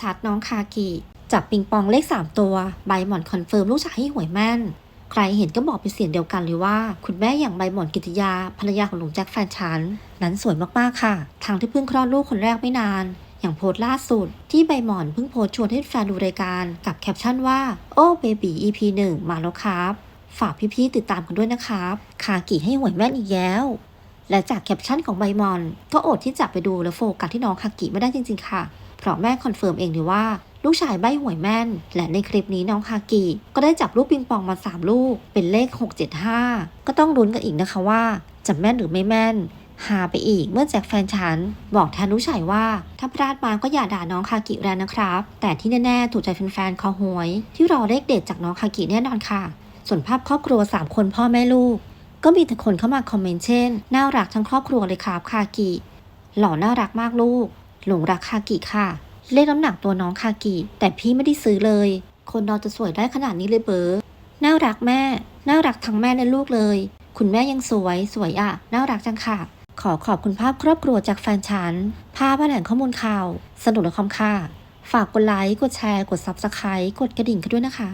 ชัดๆ น้องคากิ จับปิงปองเลข 3 ตัว ใบหมอนคอนเฟิร์มลูกชายให้หวยแม่น ใครเห็นก็บอกเป็นเสียงเดียวกันเลยว่า คุณแม่อย่างใบหมอนกิติยาภรรยาของหลวงแจ็คแฟนฉัน นั้นสวยมากๆค่ะ ทางที่เพิ่งคลอดลูกคนแรกไม่นานอย่างโพสต์ล่าสุด ที่ใบหมอนเพิ่งโพสชวนให้แฟนดูรายการกับแคปชั่นว่า โอ้เบบี EP 1 มาแล้วครับ ฝากพี่ๆติดตามกันด้วยนะครับคากิให้หวยแม่นอีกแล้ว และจากแคปชั่นของใบหมอน ก็อดที่จะไปดูและโฟกัสที่น้องคากิไม่ได้จริง ๆ ค่ะ เพราะแม่คอนเฟิร์มเองเลยว่า ลูกชายใบหวยแม่น และในคลิปนี้น้องคากิก็ได้จับลูกปิงปองมา 3 ลูก เป็นเลข 675 ก็ต้องลุ้นกันอีกนะคะว่าจะแม่นหรือไม่แม่นหาไปอีกเมื่อแจ็คแฟนฉัน บอกแทนลูกชายว่า ถ้าพลาดมาก็อย่าด่าน้องคากิแรงนะครับ แต่ที่แน่ๆถูกใจแฟนๆคอหวย ที่รอเลขเด็ดจากน้องคากิแน่นอนค่ะ ส่วนภาพครอบครัว 3 คนพ่อแม่ลูก ก็มีแต่คนเข้ามาคอมเมนต์เช่น น่ารักทั้งครอบครัวเลยครับคากิ หล่อน่ารักมากลูก หลงรักคากิค่ะ เลขน้ำหนักตัวน้องคากิ แต่พี่ไม่ได้ซื้อเลย คนเราจะสวยได้ขนาดนี้เลยเบอร์น่ารักแม่ น่ารักทั้งแม่และลูกเลย คุณแม่ยังสวยสวยอะ น่ารักจังค่ะ ขอขอบคุณภาพครอบครัวจากแฟนฉัน ภาพแหล่งข้อมูลข่าว สนุกและคอมค่ะฝากกดไลค์ กดแชร์ กด Subscribe กดกระดิ่งกันด้วยนะคะ